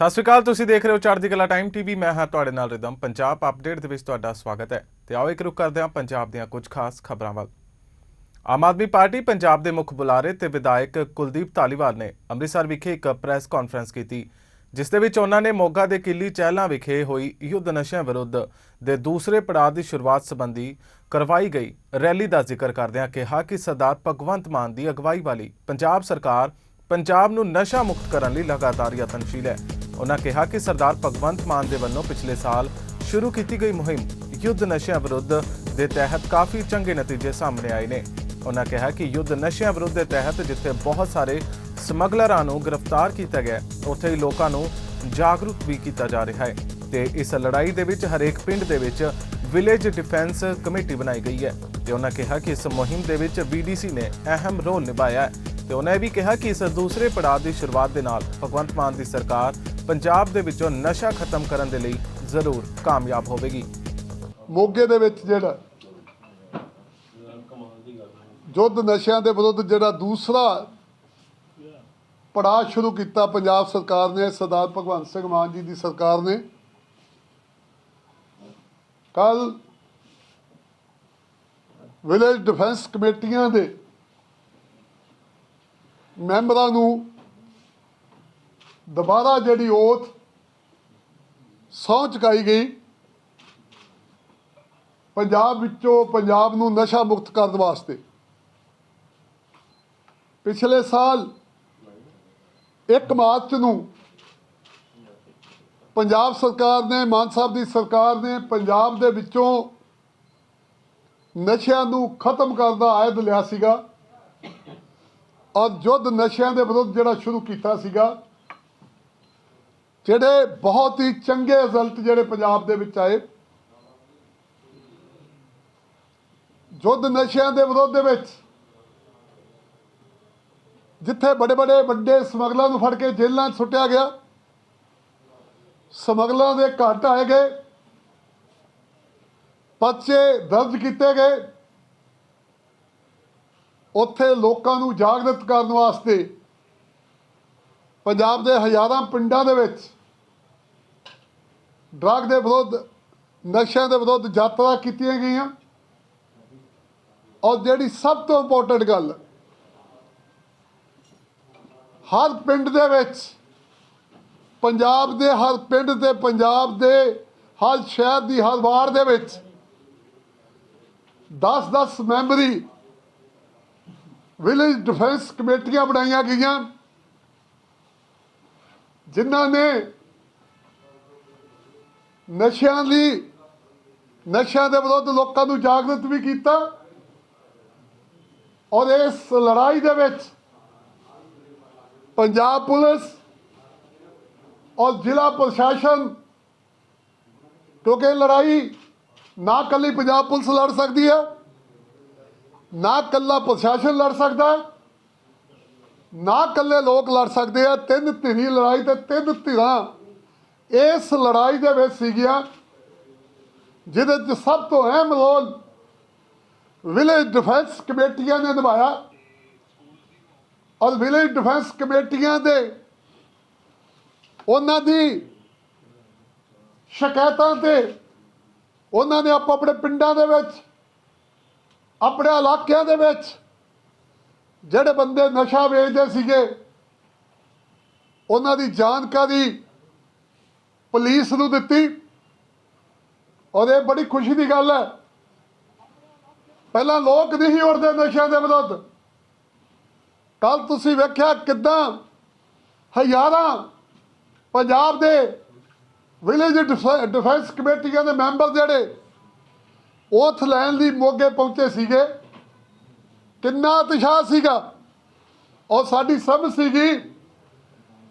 ਸਤਿ ਸ਼੍ਰੀ ਅਕਾਲ, ਤੁਸੀਂ ਦੇਖ ਰਹੇ ਹੋ ਚੜ੍ਹਦੀ ਕਲਾ ਟਾਈਮ ਟੀਵੀ ਮੈਂ ਹਾਂ ਤੁਹਾਡੇ ਨਾਲ ਰਿਦਮ। ਪੰਜਾਬ ਅਪਡੇਟ ਦੇ ਵਿੱਚ ਤੁਹਾਡਾ ਸਵਾਗਤ ਹੈ। ਤੇ ਆਓ ਇੱਕ ਰੁਕ ਕਰਦੇ ਹਾਂ ਪੰਜਾਬ ਦੀਆਂ ਕੁਝ ਖਾਸ ਖਬਰਾਂ ਵੱਲ। ਆਮ ਆਦਮੀ ਪਾਰਟੀ ਪੰਜਾਬ ਦੇ ਮੁੱਖ ਬੁਲਾਰੇ ਤੇ ਵਿਧਾਇਕ ਕੁਲਦੀਪ ਧਾਲੀਵਾਲ ਨੇ ਅੰਮ੍ਰਿਤਸਰ ਵਿਖੇ ਇੱਕ ਪ੍ਰੈਸ ਕਾਨਫਰੰਸ ਕੀਤੀ, ਜਿਸ ਦੇ ਵਿੱਚ ਉਹਨਾਂ ਨੇ ਮੋਗਾ ਦੇ ਕਿੱਲੀ ਚਹਿਲਾਂ ਵਿਖੇ ਹੋਈ ਯੁੱਧ ਨਸ਼ਿਆਂ ਵਿਰੁੱਧ ਦੇ ਦੂਸਰੇ ਪੜਾਅ ਦੀ ਸ਼ੁਰੂਆਤ ਸੰਬੰਧੀ ਕਰਵਾਈ ਗਈ ਰੈਲੀ ਦਾ ਜ਼ਿਕਰ ਕਰਦਿਆਂ ਕਿਹਾ ਕਿ ਸਰਦਾਰ ਭਗਵੰਤ ਮਾਨ ਦੀ ਅਗਵਾਈ ਵਾਲੀ ਪੰਜਾਬ ਸਰਕਾਰ ਪੰਜਾਬ ਨੂੰ ਨਸ਼ਾ ਮੁਕਤ ਕਰਨ ਲਈ ਲਗਾਤਾਰ ਯਤਨਸ਼ੀਲ ਹੈ। ਉਨ੍ਹਾਂ ਕਿਹਾ ਕਿ ਸਰਦਾਰ ਭਗਵੰਤ ਮਾਨ ਦੇ ਵੱਲੋਂ ਪਿਛਲੇ ਸਾਲ ਸ਼ੁਰੂ ਕੀਤੀ ਗਈ ਮੁਹਿੰਮ ਯੁੱਧ ਨਸ਼ਿਆਂ ਵਿਰੁੱਧ ਦੇ ਤਹਿਤ ਕਾਫੀ ਚੰਗੇ ਨਤੀਜੇ ਸਾਹਮਣੇ ਆਏ ਨੇ। ਉਹਨਾਂ ਕਿਹਾ ਕਿ ਯੁੱਧ ਨਸ਼ਿਆਂ ਵਿਰੁੱਧ ਦੇ ਤਹਿਤ ਜਿੱਥੇ ਬਹੁਤ ਸਾਰੇ ਸਮਗਲਰਾਂ ਨੂੰ ਗ੍ਰਿਫਤਾਰ ਕੀਤਾ ਗਿਆ, ਉੱਥੇ ਹੀ ਲੋਕਾਂ ਨੂੰ ਜਾਗਰੂਕ ਵੀ ਕੀਤਾ ਜਾ ਰਿਹਾ ਹੈ ਤੇ ਇਸ ਲੜਾਈ ਦੇ ਵਿੱਚ ਹਰੇਕ ਪਿੰਡ ਦੇ ਵਿੱਚ ਵਿਲੇਜ ਡਿਫੈਂਸ ਕਮੇਟੀ ਬਣਾਈ ਗਈ ਹੈ ਤੇ ਉਹਨਾਂ ਕਿਹਾ ਕਿ ਇਸ ਮੁਹਿੰਮ ਦੇ ਵਿੱਚ BDC ਨੇ ਅਹਿਮ ਰੋਲ ਨਿਭਾਇਆ ਹੈ ਤੇ ਉਹਨਾਂ ਇਹ ਵੀ ਕਿਹਾ ਕਿ ਇਸ ਦੂਸਰੇ ਪੜਾਅ ਦੀ ਸ਼ੁਰੂਆਤ ਦੇ ਨਾਲ ਭਗਵੰਤ ਮਾਨ ਦੀ ਸਰਕਾਰ ਪੰਜਾਬ ਦੇ ਵਿੱਚੋਂ ਨਸ਼ਾ ਖਤਮ ਕਰਨ ਦੇ ਲਈ ਜ਼ਰੂਰ ਕਾਮਯਾਬ ਹੋਵੇਗੀ। ਮੋਗੇ ਦੇ ਵਿੱਚ ਜਿਹੜਾ ਯੁੱਧ ਨਸ਼ਿਆਂ ਦੇ ਵਿਰੁੱਧ ਜਿਹੜਾ ਦੂਸਰਾ ਪੜਾਅ ਸ਼ੁਰੂ ਕੀਤਾ ਪੰਜਾਬ ਸਰਕਾਰ ਨੇ, ਸਰਦਾਰ ਭਗਵੰਤ ਸਿੰਘ ਮਾਨ ਜੀ ਦੀ ਸਰਕਾਰ ਨੇ। ਕੱਲ ਵਿਲੇਜ ਡਿਫੈਂਸ ਕਮੇਟੀਆਂ ਦੇ ਮੈਂਬਰਾਂ ਨੂੰ ਦੁਬਾਰਾ ਜਿਹੜੀ ਓਥ ਸਹੁੰ ਚੁਕਾਈ ਗਈ, ਪੰਜਾਬ ਵਿੱਚੋਂ ਪੰਜਾਬ ਨੂੰ ਨਸ਼ਾ ਮੁਕਤ ਕਰਨ ਵਾਸਤੇ। ਪਿਛਲੇ ਸਾਲ 1 ਮਾਰਚ ਨੂੰ ਪੰਜਾਬ ਸਰਕਾਰ ਨੇ, ਮਾਨ ਸਾਹਿਬ ਦੀ ਸਰਕਾਰ ਨੇ ਪੰਜਾਬ ਦੇ ਵਿੱਚੋਂ ਨਸ਼ਿਆਂ ਨੂੰ ਖਤਮ ਕਰਨ ਦਾ ਆਇਦ ਲਿਆ ਸੀਗਾ ਔਰ ਯੁੱਧ ਨਸ਼ਿਆਂ ਦੇ ਵਿਰੁੱਧ ਜਿਹੜਾ ਸ਼ੁਰੂ ਕੀਤਾ ਸੀਗਾ ਜਿਹੜੇ ਬਹੁਤ ਹੀ ਚੰਗੇ ਰਿਜ਼ਲਟ ਜਿਹੜੇ ਪੰਜਾਬ ਦੇ ਵਿੱਚ ਆਏ, ਯੁੱਧ ਨਸ਼ਿਆਂ ਦੇ ਵਿਰੋਧ ਦੇ ਵਿੱਚ, ਜਿੱਥੇ ਬੜੇ ਬੜੇ ਵੱਡੇ ਸਮਗਲਰਾਂ ਨੂੰ ਫੜ ਕੇ ਜੇਲ੍ਹਾਂ 'ਚ ਸੁੱਟਿਆ ਗਿਆ, ਸਮਗਲਰਾਂ ਦੇ ਘਰ ਆਏ ਗਏ, ਪਰਚੇ ਦਰਜ ਕੀਤੇ ਗਏ, ਉੱਥੇ ਲੋਕਾਂ ਨੂੰ ਜਾਗਰਤ ਕਰਨ ਵਾਸਤੇ ਪੰਜਾਬ ਦੇ ਹਜ਼ਾਰਾਂ ਪਿੰਡਾਂ ਦੇ ਵਿੱਚ ਡਰੱਗ ਦੇ ਵਿਰੁੱਧ, ਨਸ਼ਿਆਂ ਦੇ ਵਿਰੁੱਧ ਯਾਤਰਾ ਕੀਤੀਆਂ ਗਈਆਂ। ਔਰ ਜਿਹੜੀ ਸਭ ਤੋਂ ਇੰਪੋਰਟੈਂਟ ਗੱਲ, ਹਰ ਪਿੰਡ ਦੇ ਵਿੱਚ, ਪੰਜਾਬ ਦੇ ਹਰ ਪਿੰਡ ਤੇ ਪੰਜਾਬ ਦੇ ਹਰ ਸ਼ਹਿਰ ਦੀ ਹਰ ਵਾਰ ਦੇ ਵਿੱਚ 10-10 ਮੈਂਬਰੀ ਵਿਲੇਜ ਡਿਫੈਂਸ ਕਮੇਟੀਆਂ ਬਣਾਈਆਂ ਗਈਆਂ, ਜਿਨ੍ਹਾਂ ਨੇ ਨਸ਼ਿਆਂ ਲਈ ਨਸ਼ਿਆਂ ਦੇ ਵਿਰੁੱਧ ਲੋਕਾਂ ਨੂੰ ਜਾਗਰਤ ਵੀ ਕੀਤਾ ਔਰ ਇਸ ਲੜਾਈ ਦੇ ਵਿੱਚ ਪੰਜਾਬ ਪੁਲਿਸ ਔਰ ਜ਼ਿਲ੍ਹਾ ਪ੍ਰਸ਼ਾਸਨ, ਕਿਉਂਕਿ ਲੜਾਈ ਨਾ ਕੱਲੀ ਪੰਜਾਬ ਪੁਲਿਸ ਲੜ ਸਕਦੀ ਹੈ, ਨਾ ਕੱਲਾ ਪ੍ਰਸ਼ਾਸਨ ਲੜ ਸਕਦਾ ਨਾ ਕੱਲੇ ਲੋਕ ਲੜ ਸਕਦੇ ਆ, ਤਿੰਨ ਧਿਰੀ ਲੜਾਈ ਤੇ ਤਿੰਨ ਧਿਰਾਂ ਇਸ ਲੜਾਈ ਦੇ ਵਿੱਚ ਸੀਗੀਆਂ, ਜਿਹਦੇ 'ਚ ਸਭ ਤੋਂ ਅਹਿਮ ਰੋਲ ਵਿਲੇਜ ਡਿਫੈਂਸ ਕਮੇਟੀਆਂ ਨੇ ਨਿਭਾਇਆ। ਔਰ ਵਿਲੇਜ ਡਿਫੈਂਸ ਕਮੇਟੀਆਂ ਦੇ ਉਹਨਾਂ ਦੀ ਸ਼ਿਕਾਇਤਾਂ ਤੇ ਉਹਨਾਂ ਨੇ ਆਪੋ ਆਪਣੇ ਪਿੰਡਾਂ ਦੇ ਵਿੱਚ, ਆਪਣੇ ਇਲਾਕਿਆਂ ਦੇ ਵਿੱਚ ਜਿਹੜੇ ਬੰਦੇ ਨਸ਼ਾ ਵੇਚਦੇ ਸੀਗੇ, ਉਹਨਾਂ ਦੀ ਜਾਣਕਾਰੀ ਪੁਲਿਸ ਨੂੰ ਦਿੱਤੀ। ਔਰ ਇਹ ਬੜੀ ਖੁਸ਼ੀ ਦੀ ਗੱਲ ਹੈ। ਪਹਿਲਾਂ ਲੋਕ ਨਹੀਂ ਉੜਦੇ ਨਸ਼ਿਆਂ ਦੇ ਵਿਰੁੱਧ। ਕੱਲ ਤੁਸੀਂ ਵੇਖਿਆ ਕਿਦਾਂ ਹਜ਼ਾਰਾਂ ਪੰਜਾਬ ਦੇ ਵਿਲੇਜ ਡਿਫੈਂਸ ਕਮੇਟੀਆਂ ਦੇ ਮੈਂਬਰ ਜਿਹੜੇ ਉਥ ਲੈਣ ਲਈ ਮੋਗੇ ਪਹੁੰਚੇ ਸੀਗੇ। ਕਿੰਨਾ ਉਤਸ਼ਾਹ ਸੀਗਾ। ਔਰ ਸਾਡੀ ਸਮਝ ਸੀਗੀ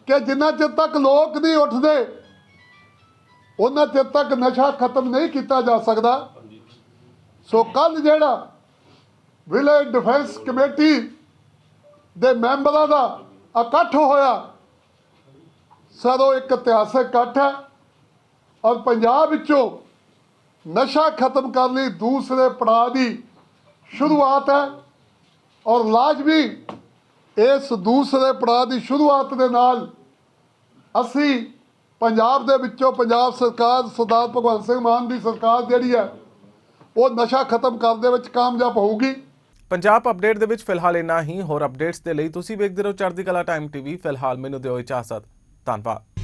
ਕਿ ਜਿੰਨਾ ਚਿਰ ਤੱਕ ਲੋਕ ਨਹੀਂ ਉੱਠਦੇ ਉਹਨਾਂ ਚਿਰ ਤੱਕ ਨਸ਼ਾ ਖਤਮ ਨਹੀਂ ਕੀਤਾ ਜਾ ਸਕਦਾ। ਸੋ ਕੱਲ ਜਿਹੜਾ ਵਿਲੇਜ ਡਿਫੈਂਸ ਕਮੇਟੀ ਦੇ ਮੈਂਬਰਾਂ ਦਾ ਇਕੱਠ ਹੋਇਆ ਸਦੋਂ ਇੱਕ ਇਤਿਹਾਸਕ ਇਕੱਠ ਹੈ ਔਰ ਪੰਜਾਬ ਵਿੱਚੋਂ ਨਸ਼ਾ ਖਤਮ ਕਰਨ ਲਈ ਦੂਸਰੇ ਪੜਾਅ ਦੀ ਸ਼ੁਰੂਆਤ ਹੈ ਔਰ ਲਾਜ਼ਮੀ ਇਸ ਦੂਸਰੇ ਪੜਾਅ ਦੀ ਸ਼ੁਰੂਆਤ ਦੇ ਨਾਲ ਅਸੀਂ ਪੰਜਾਬ ਦੇ ਵਿੱਚੋਂ ਪੰਜਾਬ ਸਰਕਾਰ ਸਰਦਾਰ ਭਗਵੰਤ ਸਿੰਘ ਮਾਨ ਦੀ ਸਰਕਾਰ ਜਿਹੜੀ ਹੈ, ਉਹ ਨਸ਼ਾ ਖਤਮ ਕਰਨ ਦੇ ਵਿੱਚ ਕਾਮਯਾਬ ਹੋਊਗੀ। ਪੰਜਾਬ ਅਪਡੇਟ ਦੇ ਵਿੱਚ ਫਿਲਹਾਲ ਇੰਨਾ ਹੀ। ਹੋਰ ਅਪਡੇਟਸ ਦੇ ਲਈ ਤੁਸੀਂ ਵੇਖਦੇ ਰਹੋ ਚੜ੍ਹਦੀ ਕਲਾ ਟਾਈਮ ਟੀਵੀ। ਫਿਲਹਾਲ ਮੈਨੂੰ ਦਿਓ ਇਜਾਜ਼ਤ। ਧੰਨਵਾਦ।